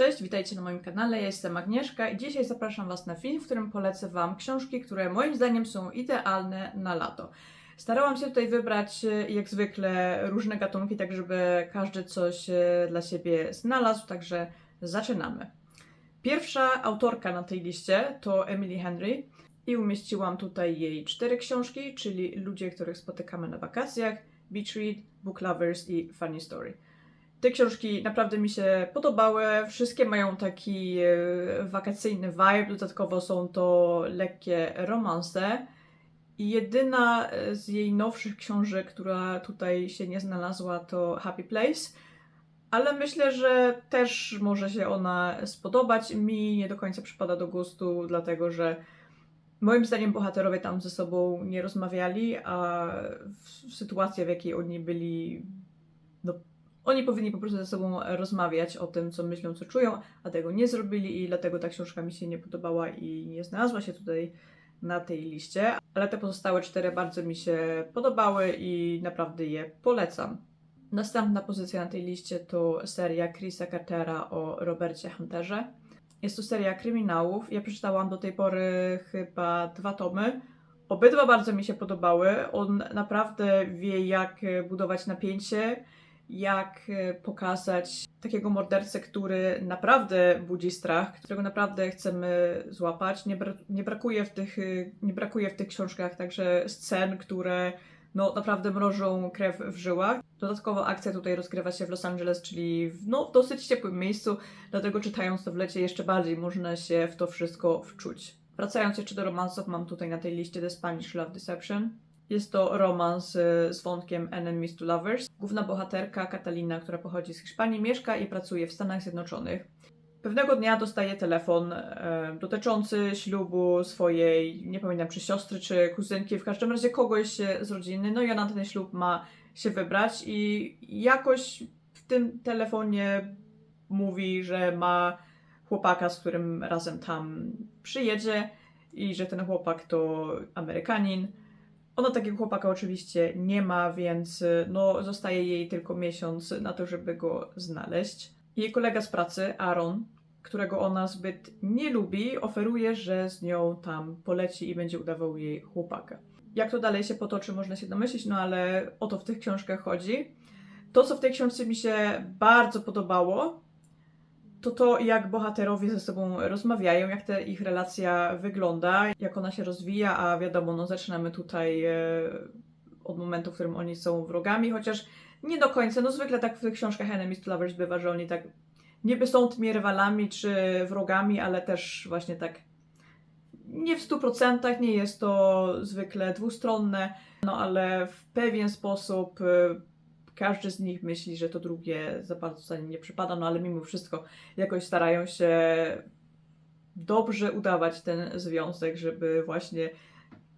Cześć, witajcie na moim kanale, ja jestem Agnieszka i dzisiaj zapraszam Was na film, w którym polecę Wam książki, które moim zdaniem są idealne na lato. Starałam się tutaj wybrać, e, jak zwykle, różne gatunki, tak żeby każdy coś e, dla siebie znalazł, także zaczynamy. Pierwsza autorka na tej liście to Emily Henry i umieściłam tutaj jej cztery książki, czyli Ludzie, których spotykamy na wakacjach, Beach Read, Book Lovers i Funny Story. Te książki naprawdę mi się podobały. Wszystkie mają taki e, wakacyjny vibe. Dodatkowo są to lekkie romanse. I jedyna e, z jej nowszych książek, która tutaj się nie znalazła, to Happy Place. Ale myślę, że też może się ona spodobać. Mi nie do końca przypada do gustu, dlatego że moim zdaniem bohaterowie tam ze sobą nie rozmawiali, a sytuacja, w jakiej oni byli, no oni powinni po prostu ze sobą rozmawiać o tym, co myślą, co czują, a tego nie zrobili i dlatego ta książka mi się nie podobała i nie znalazła się tutaj na tej liście. Ale te pozostałe cztery bardzo mi się podobały i naprawdę je polecam. Następna pozycja na tej liście to seria Chrisa Cartera o Robercie Hunterze. Jest to seria kryminałów. Ja przeczytałam do tej pory chyba dwa tomy. Obydwa bardzo mi się podobały. On naprawdę wie, jak budować napięcie jak e, pokazać takiego mordercę, który naprawdę budzi strach, którego naprawdę chcemy złapać. Nie, bra nie, brakuje, w tych, e, nie brakuje w tych książkach także scen, które no, naprawdę mrożą krew w żyłach. Dodatkowo akcja tutaj rozgrywa się w Los Angeles, czyli w no, dosyć ciepłym miejscu, dlatego czytając to w lecie jeszcze bardziej można się w to wszystko wczuć. Wracając jeszcze do romansów, mam tutaj na tej liście The Spanish Love Deception. Jest to romans y, z wątkiem Enemies to Lovers. Główna bohaterka, Katalina, która pochodzi z Hiszpanii, mieszka i pracuje w Stanach Zjednoczonych. Pewnego dnia dostaje telefon e, dotyczący ślubu swojej, nie pamiętam czy siostry, czy kuzynki, w każdym razie kogoś z rodziny. No i ona na ten ślub ma się wybrać i jakoś w tym telefonie mówi, że ma chłopaka, z którym razem tam przyjedzie i że ten chłopak to Amerykanin ona takiego chłopaka oczywiście nie ma, więc y, no, zostaje jej tylko miesiąc na to, żeby go znaleźć. Jej kolega z pracy, Aaron, którego ona zbyt nie lubi, oferuje, że z nią tam poleci i będzie udawał jej chłopaka. Jak to dalej się potoczy, można się domyślić, no ale o to w tych książkach chodzi. To, co w tej książce mi się bardzo podobało, to to, jak bohaterowie ze sobą rozmawiają, jak ta ich relacja wygląda, jak ona się rozwija, a wiadomo, no zaczynamy tutaj e, od momentu, w którym oni są wrogami, chociaż nie do końca, no zwykle tak w tych książkach Enemies to Lovers bywa, że oni tak niby są tymi rywalami czy wrogami, ale też właśnie tak nie w stu procentach, nie jest to zwykle dwustronne, no ale w pewien sposób e, każdy z nich myśli, że to drugie za bardzo za nim nie przypada, no ale mimo wszystko jakoś starają się dobrze udawać ten związek, żeby właśnie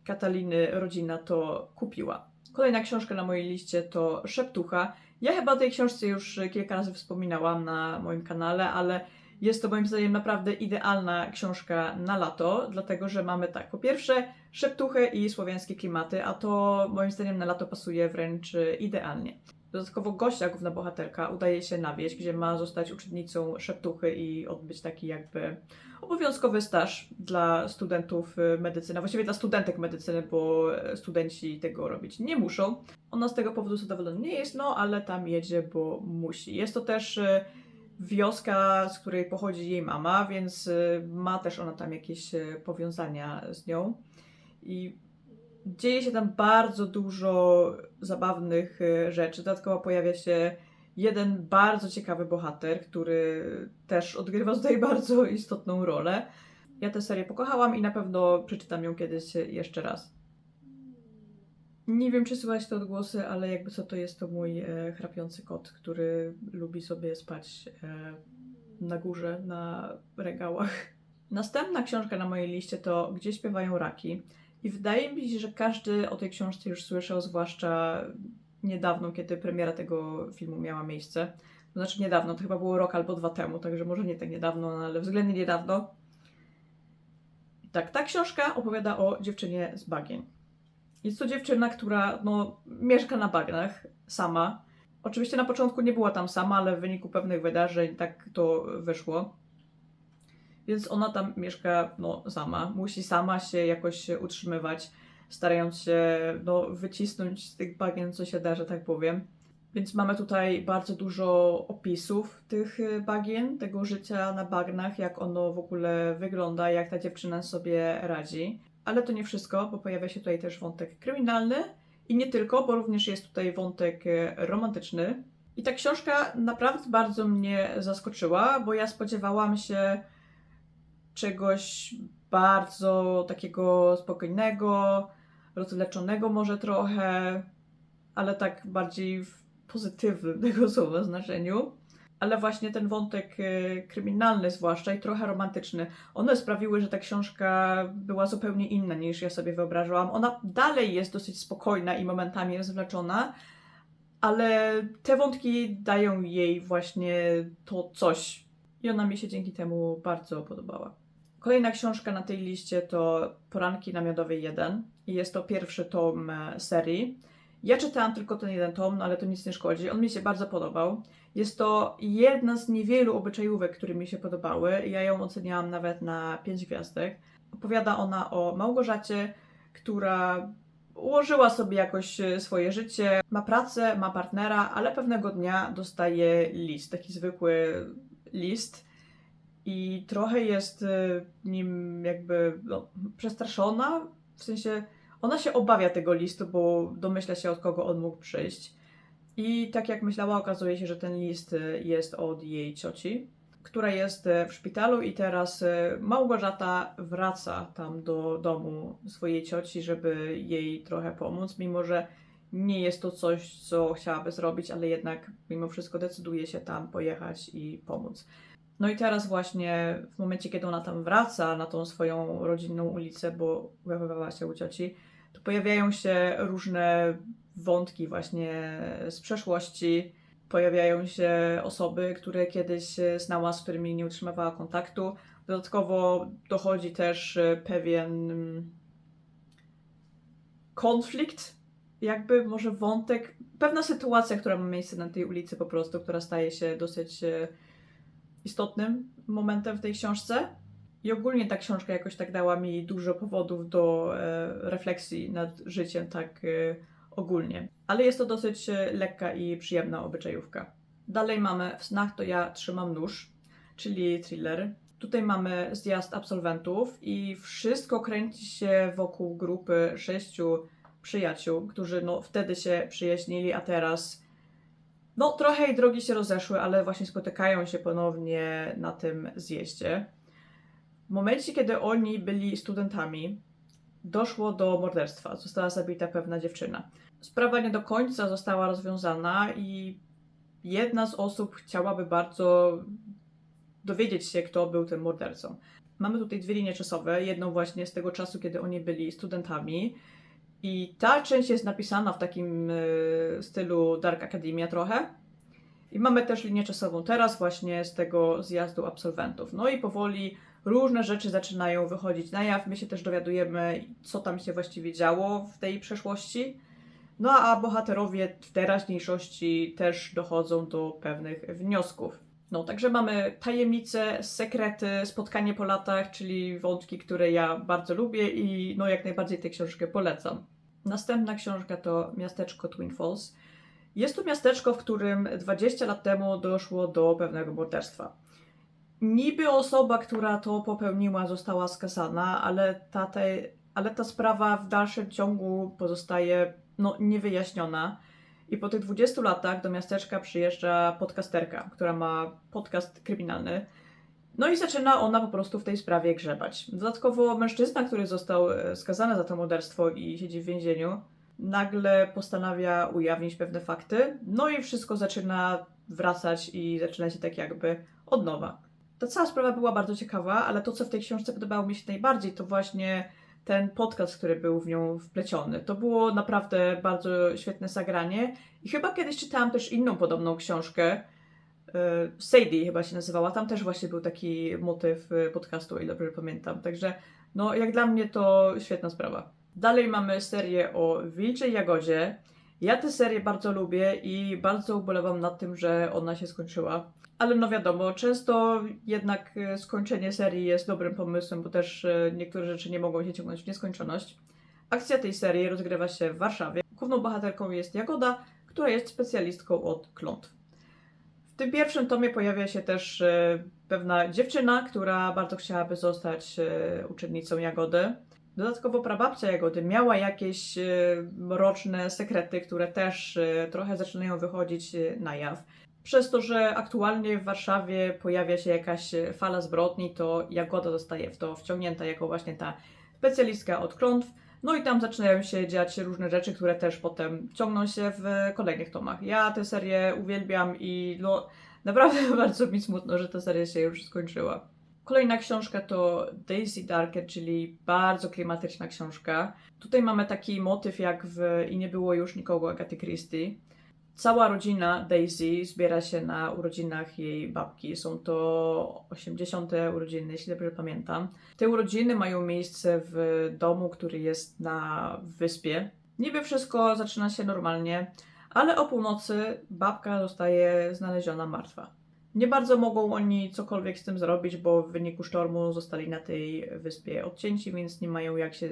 Kataliny rodzina to kupiła. Kolejna książka na mojej liście to Szeptucha. Ja chyba o tej książce już kilka razy wspominałam na moim kanale, ale jest to moim zdaniem naprawdę idealna książka na lato, dlatego że mamy tak, po pierwsze szeptuchę i słowiańskie klimaty, a to moim zdaniem na lato pasuje wręcz idealnie. Dodatkowo Gosia, główna bohaterka, udaje się na wieś, gdzie ma zostać uczennicą szeptuchy i odbyć taki jakby obowiązkowy staż dla studentów y, medycyny, właściwie dla studentek medycyny, bo studenci tego robić nie muszą. Ona z tego powodu zadowolona nie jest, no ale tam jedzie, bo musi. Jest to też y, wioska, z której pochodzi jej mama, więc y, ma też ona tam jakieś powiązania z nią. I dzieje się tam bardzo dużo zabawnych e, rzeczy. Dodatkowo pojawia się jeden bardzo ciekawy bohater, który też odgrywa tutaj bardzo istotną rolę. Ja tę serię pokochałam i na pewno przeczytam ją kiedyś jeszcze raz. Nie wiem, czy słychać te odgłosy, ale jakby co to jest to mój e, chrapiący kot, który lubi sobie spać e, na górze, na regałach. Następna książka na mojej liście to Gdzie śpiewają raki. I wydaje mi się, że każdy o tej książce już słyszał, zwłaszcza niedawno, kiedy premiera tego filmu miała miejsce. To znaczy niedawno, to chyba było rok albo dwa temu, także może nie tak niedawno, no ale względnie niedawno. Tak, ta książka opowiada o dziewczynie z bagien. Jest to dziewczyna, która no, mieszka na bagnach sama Oczywiście na początku nie była tam sama, ale w wyniku pewnych wydarzeń tak to wyszło. Więc ona tam mieszka no, sama. Musi sama się jakoś utrzymywać, starając się no, wycisnąć z tych bagien, co się da, że tak powiem. Więc mamy tutaj bardzo dużo opisów tych y, bagien, tego życia na bagnach, jak ono w ogóle wygląda, jak ta dziewczyna sobie radzi. Ale to nie wszystko, bo pojawia się tutaj też wątek kryminalny i nie tylko, bo również jest tutaj wątek y, romantyczny. I ta książka naprawdę bardzo mnie zaskoczyła, bo ja spodziewałam się czegoś bardzo takiego spokojnego, rozleczonego może trochę, ale tak bardziej w pozytywnym tego słowa znaczeniu. Ale właśnie ten wątek e, kryminalny zwłaszcza i trochę romantyczny, one sprawiły, że ta książka była zupełnie inna niż ja sobie wyobrażałam. Ona dalej jest dosyć spokojna i momentami rozwleczona, ale te wątki dają jej właśnie to coś. I ona mi się dzięki temu bardzo podobała. Kolejna książka na tej liście to Poranki na Miodowej 1 i jest to pierwszy tom e, serii. Ja czytałam tylko ten jeden tom, no ale to nic nie szkodzi. On mi się bardzo podobał. Jest to jedna z niewielu obyczajówek, które mi się podobały. Ja ją oceniałam nawet na 5 gwiazdek. Opowiada ona o Małgorzacie, która ułożyła sobie jakoś e, swoje życie, ma pracę, ma partnera, ale pewnego dnia dostaje list, taki zwykły list i trochę jest y, nim jakby no, przestraszona, w sensie ona się obawia tego listu, bo domyśla się od kogo on mógł przyjść. I tak jak myślała, okazuje się, że ten list y, jest od jej cioci, która jest y, w szpitalu i teraz Małgorzata wraca tam do domu swojej cioci, żeby jej trochę pomóc, mimo że nie jest to coś, co chciałaby zrobić, ale jednak mimo wszystko decyduje się tam pojechać i pomóc. No i teraz właśnie w momencie, kiedy ona tam wraca na tą swoją rodzinną ulicę, bo wychowywała się u cioci, to pojawiają się różne wątki właśnie z przeszłości. Pojawiają się osoby, które kiedyś znała, z którymi nie utrzymywała kontaktu. Dodatkowo dochodzi też pewien konflikt, jakby może wątek, pewna sytuacja, która ma miejsce na tej ulicy po prostu, która staje się dosyć istotnym momentem w tej książce. I ogólnie ta książka jakoś tak dała mi dużo powodów do e, refleksji nad życiem, tak e, ogólnie. Ale jest to dosyć e, lekka i przyjemna obyczajówka. Dalej mamy W snach to ja trzymam nóż, czyli thriller. Tutaj mamy zjazd absolwentów i wszystko kręci się wokół grupy sześciu przyjaciół, którzy no, wtedy się przyjaźnili, a teraz no, trochę jej drogi się rozeszły, ale właśnie spotykają się ponownie na tym zjeździe. W momencie, kiedy oni byli studentami, doszło do morderstwa. Została zabita pewna dziewczyna. Sprawa nie do końca została rozwiązana i jedna z osób chciałaby bardzo dowiedzieć się, kto był tym mordercą. Mamy tutaj dwie linie czasowe. Jedną właśnie z tego czasu, kiedy oni byli studentami, i ta część jest napisana w takim y, stylu Dark Academia trochę. I mamy też linię czasową teraz właśnie z tego zjazdu absolwentów. No i powoli różne rzeczy zaczynają wychodzić na jaw. My się też dowiadujemy, co tam się właściwie działo w tej przeszłości. No a bohaterowie w teraźniejszości też dochodzą do pewnych wniosków. No, także mamy tajemnice, sekrety, spotkanie po latach, czyli wątki, które ja bardzo lubię i no jak najbardziej tę książkę polecam. Następna książka to Miasteczko Twin Falls. Jest to miasteczko, w którym 20 lat temu doszło do pewnego morderstwa. Niby osoba, która to popełniła, została skazana, ale ta, te, ale ta sprawa w dalszym ciągu pozostaje no, niewyjaśniona. I po tych 20 latach do miasteczka przyjeżdża podcasterka, która ma podcast kryminalny. No i zaczyna ona po prostu w tej sprawie grzebać. Dodatkowo mężczyzna, który został e, skazany za to morderstwo i siedzi w więzieniu, nagle postanawia ujawnić pewne fakty, no i wszystko zaczyna wracać i zaczyna się tak jakby od nowa. Ta cała sprawa była bardzo ciekawa, ale to, co w tej książce podobało mi się najbardziej, to właśnie ten podcast, który był w nią wpleciony. To było naprawdę bardzo świetne zagranie i chyba kiedyś czytałam też inną podobną książkę, Sadie chyba się nazywała, tam też właśnie był taki motyw e, podcastu, o ile dobrze pamiętam. Także no, jak dla mnie to świetna sprawa. Dalej mamy serię o Wilczej Jagodzie. Ja tę serię bardzo lubię i bardzo ubolewam nad tym, że ona się skończyła. Ale no wiadomo, często jednak e, skończenie serii jest dobrym pomysłem, bo też e, niektóre rzeczy nie mogą się ciągnąć w nieskończoność. Akcja tej serii rozgrywa się w Warszawie. Główną bohaterką jest Jagoda, która jest specjalistką od klątw. Tym pierwszym tomie pojawia się też e, pewna dziewczyna, która bardzo chciałaby zostać e, uczennicą Jagody. Dodatkowo prababcia Jagody miała jakieś e, mroczne sekrety, które też trochę zaczynają wychodzić na jaw. Przez to, że aktualnie w Warszawie pojawia się jakaś fala zbrodni, to Jagoda zostaje w to wciągnięta jako właśnie ta specjalistka od klątw. No i tam zaczynają się dziać różne rzeczy, które też potem ciągną się w kolejnych tomach. Ja tę serię uwielbiam i no, naprawdę bardzo mi smutno, że ta seria się już skończyła. Kolejna książka to Daisy Darker, czyli bardzo klimatyczna książka. Tutaj mamy taki motyw jak w I nie było już nikogo Agaty Christie. Cała rodzina Daisy zbiera się na urodzinach jej babki. Są to 80. urodziny, jeśli dobrze pamiętam. Te urodziny mają miejsce w domu, który jest na wyspie. Niby wszystko zaczyna się normalnie, ale o północy babka zostaje znaleziona martwa. Nie bardzo mogą oni cokolwiek z tym zrobić, bo w wyniku sztormu zostali na tej wyspie odcięci, więc nie mają jak się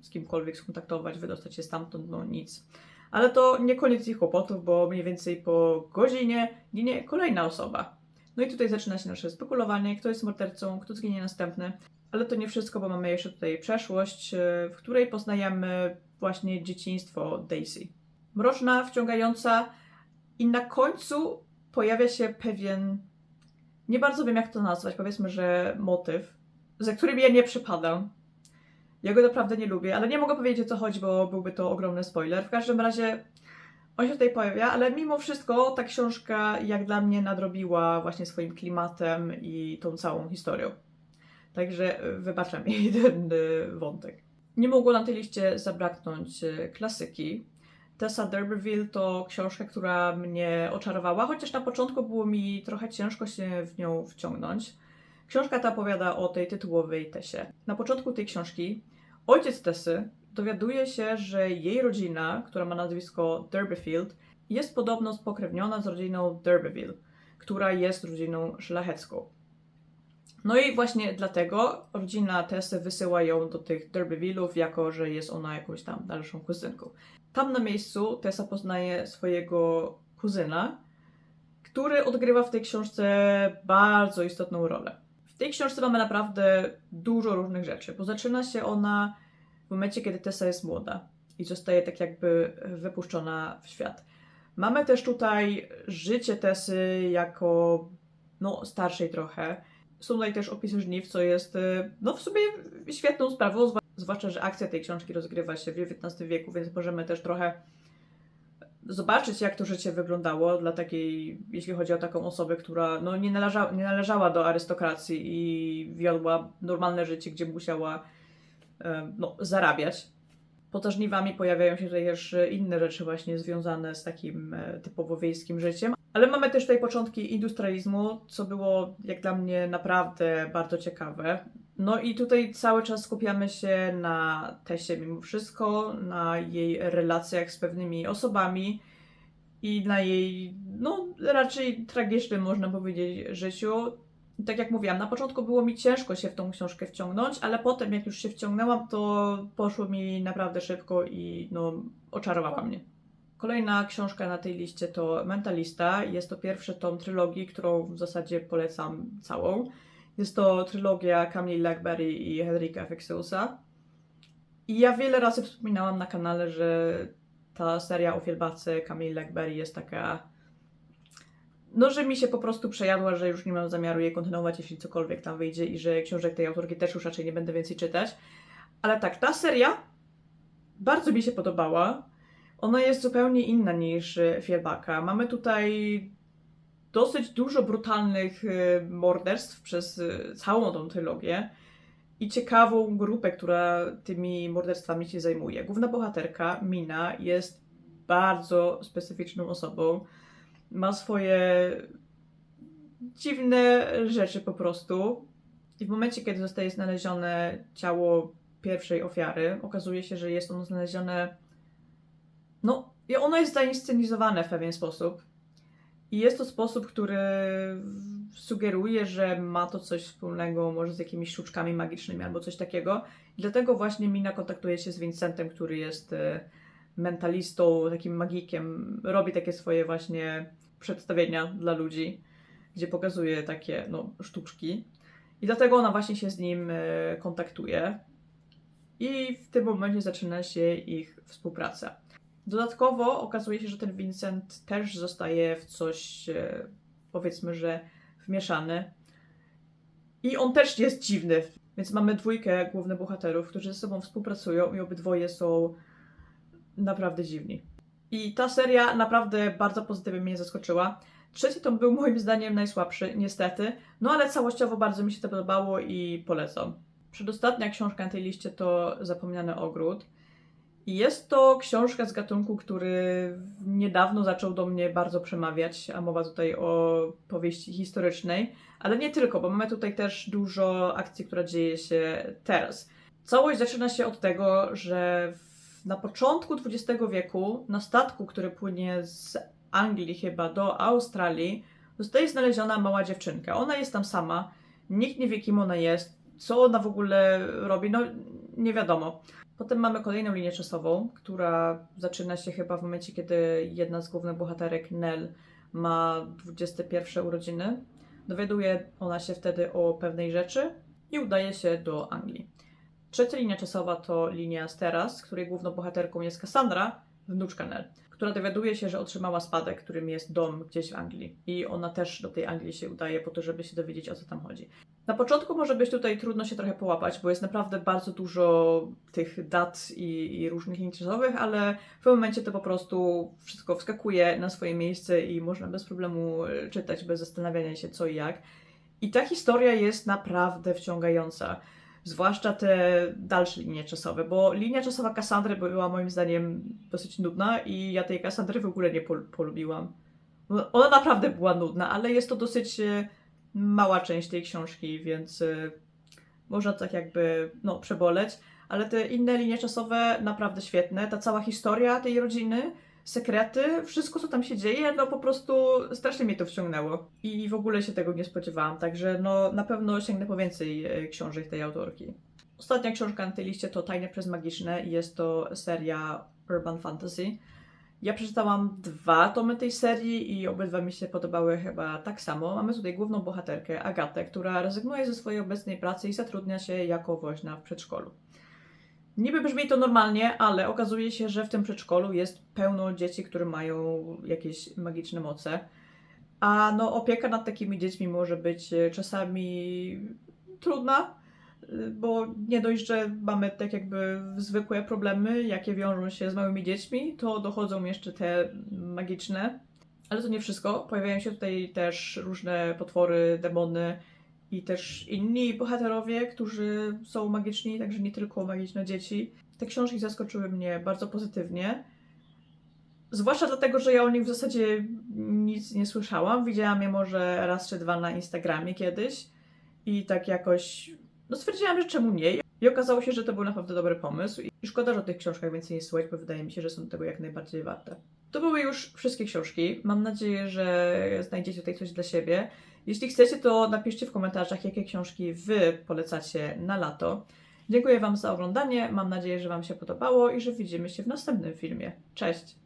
z kimkolwiek skontaktować, wydostać się stamtąd, no nic. Ale to nie koniec ich kłopotów, bo mniej więcej po godzinie ginie kolejna osoba. No i tutaj zaczyna się nasze spekulowanie, kto jest mordercą, kto zginie następny. Ale to nie wszystko, bo mamy jeszcze tutaj przeszłość, e, w której poznajemy właśnie dzieciństwo Daisy. Mroczna, wciągająca i na końcu pojawia się pewien, nie bardzo wiem jak to nazwać, powiedzmy, że motyw, za którym ja nie przypadam. Ja go naprawdę nie lubię, ale nie mogę powiedzieć o co chodzi, bo byłby to ogromny spoiler. W każdym razie on się tutaj pojawia, ale mimo wszystko ta książka jak dla mnie nadrobiła właśnie swoim klimatem i tą całą historią. Także y, wybaczam jej ten y, wątek. Nie mogło na tej liście zabraknąć y, klasyki. Tessa D'Urberville to książka, która mnie oczarowała, chociaż na początku było mi trochę ciężko się w nią wciągnąć. Książka ta opowiada o tej tytułowej Tesie. Na początku tej książki ojciec Tessy dowiaduje się, że jej rodzina, która ma nazwisko D'Urberfield, jest podobno spokrewniona z rodziną D'Urberville, która jest rodziną szlachecką. No i właśnie dlatego rodzina Tessy wysyła ją do tych D'Urberville'ów, jako że jest ona jakąś tam dalszą kuzynką. Tam na miejscu Tessa poznaje swojego kuzyna, który odgrywa w tej książce bardzo istotną rolę. W tej książce mamy naprawdę dużo różnych rzeczy, bo zaczyna się ona w momencie, kiedy Tessa jest młoda i zostaje tak jakby wypuszczona w świat. Mamy też tutaj życie Tessy jako no, starszej trochę. Są tutaj też opisy żniw, co jest y, no, w sumie świetną sprawą, zwłaszcza, że akcja tej książki rozgrywa się w XIX wieku, więc możemy też trochę zobaczyć, jak to życie wyglądało dla takiej, jeśli chodzi o taką osobę, która no, nie, należa, nie należała do arystokracji i wiodła normalne życie, gdzie musiała no, zarabiać. Poza żniwami pojawiają się tutaj też inne rzeczy właśnie związane z takim e, typowo wiejskim życiem. Ale mamy też tutaj początki industrializmu, co było jak dla mnie naprawdę bardzo ciekawe. No i tutaj cały czas skupiamy się na Tesie mimo wszystko, na jej relacjach z pewnymi osobami i na jej, no raczej tragicznym można powiedzieć, życiu. Tak jak mówiłam, na początku było mi ciężko się w tą książkę wciągnąć, ale potem jak już się wciągnęłam, to poszło mi naprawdę szybko i no, oczarowała mnie. Kolejna książka na tej liście to Mentalista. Jest to pierwszy tom trylogii, którą w zasadzie polecam całą. Jest to trylogia Camille Lackberry i Henryka Fexeusa. I ja wiele razy wspominałam na kanale, że ta seria o wielbace Camille Lackberry jest taka... No, że mi się po prostu przejadła, że już nie mam zamiaru jej kontynuować, jeśli cokolwiek tam wyjdzie i że książek tej autorki też już raczej nie będę więcej czytać. Ale tak, ta seria bardzo mi się podobała. Ona jest zupełnie inna niż Fielbaka. Mamy tutaj dosyć dużo brutalnych y, morderstw przez y, całą tą trylogię i ciekawą grupę, która tymi morderstwami się zajmuje. Główna bohaterka, Mina, jest bardzo specyficzną osobą. Ma swoje dziwne rzeczy po prostu. I w momencie, kiedy zostaje znalezione ciało pierwszej ofiary, okazuje się, że jest ono znalezione no, ono jest zainscenizowane w pewien sposób. I jest to sposób, który sugeruje, że ma to coś wspólnego może z jakimiś sztuczkami magicznymi albo coś takiego. I dlatego właśnie Mina kontaktuje się z Vincentem, który jest e, mentalistą, takim magikiem. Robi takie swoje właśnie przedstawienia dla ludzi, gdzie pokazuje takie no, sztuczki. I dlatego ona właśnie się z nim e, kontaktuje. I w tym momencie zaczyna się ich współpraca. Dodatkowo okazuje się, że ten Vincent też zostaje w coś, e, powiedzmy, że wmieszany. I on też jest dziwny. Więc mamy dwójkę głównych bohaterów, którzy ze sobą współpracują i obydwoje są naprawdę dziwni. I ta seria naprawdę bardzo pozytywnie mnie zaskoczyła. Trzeci tom był moim zdaniem najsłabszy, niestety, no ale całościowo bardzo mi się to podobało i polecam. Przedostatnia książka na tej liście to Zapomniany Ogród. Jest to książka z gatunku, który niedawno zaczął do mnie bardzo przemawiać, a mowa tutaj o powieści historycznej, ale nie tylko, bo mamy tutaj też dużo akcji, która dzieje się teraz. Całość zaczyna się od tego, że w, na początku XX wieku na statku, który płynie z Anglii chyba do Australii, zostaje znaleziona mała dziewczynka. Ona jest tam sama, nikt nie wie kim ona jest, co ona w ogóle robi, no nie wiadomo. Potem mamy kolejną linię czasową, która zaczyna się chyba w momencie, kiedy jedna z głównych bohaterek, Nell, ma 21 urodziny. Dowiaduje ona się wtedy o pewnej rzeczy i udaje się do Anglii. Trzecia linia czasowa to linia z teraz, której główną bohaterką jest Cassandra, wnuczka Nell, która dowiaduje się, że otrzymała spadek, którym jest dom gdzieś w Anglii. I ona też do tej Anglii się udaje po to, żeby się dowiedzieć, o co tam chodzi. Na początku może być tutaj trudno się trochę połapać, bo jest naprawdę bardzo dużo tych dat i, i różnych linii czasowych, ale w pewnym momencie to po prostu wszystko wskakuje na swoje miejsce i można bez problemu e, czytać, bez zastanawiania się co i jak. I ta historia jest naprawdę wciągająca. Zwłaszcza te dalsze linie czasowe, bo linia czasowa Cassandry była moim zdaniem dosyć nudna i ja tej Cassandry w ogóle nie pol- polubiłam. No, Ona naprawdę była nudna, ale jest to dosyć e, mała część tej książki, więc y, można tak jakby no, przeboleć. Ale te inne linie czasowe naprawdę świetne. Ta cała historia tej rodziny, sekrety, wszystko co tam się dzieje, no po prostu strasznie mnie to wciągnęło. I w ogóle się tego nie spodziewałam, także no na pewno sięgnę po więcej y, książek tej autorki. Ostatnia książka na tej liście to Tajne przez Magiczne i jest to seria Urban Fantasy. Ja przeczytałam dwa tomy tej serii i obydwa mi się podobały chyba tak samo. Mamy tutaj główną bohaterkę, Agatę, która rezygnuje ze swojej obecnej pracy i zatrudnia się jako woźna w przedszkolu. Niby brzmi to normalnie, ale okazuje się, że w tym przedszkolu jest pełno dzieci, które mają jakieś magiczne moce. A no, opieka nad takimi dziećmi może być e, czasami trudna, y, bo nie dość, że mamy tak jakby zwykłe problemy, jakie wiążą się z małymi dziećmi, to dochodzą jeszcze te magiczne. Ale to nie wszystko. Pojawiają się tutaj też różne potwory, demony i też inni bohaterowie, którzy są magiczni, także nie tylko magiczne dzieci. Te książki zaskoczyły mnie bardzo pozytywnie. Zwłaszcza dlatego, że ja o nich w zasadzie nic nie słyszałam. Widziałam je może raz czy dwa na Instagramie kiedyś i tak jakoś no stwierdziłam, że czemu nie. I okazało się, że to był naprawdę dobry pomysł. I szkoda, że o tych książkach więcej nie słuchać, bo wydaje mi się, że są tego jak najbardziej warte. To były już wszystkie książki. Mam nadzieję, że znajdziecie tutaj coś dla siebie. Jeśli chcecie, to napiszcie w komentarzach, jakie książki Wy polecacie na lato. Dziękuję Wam za oglądanie. Mam nadzieję, że Wam się podobało i że widzimy się w następnym filmie. Cześć!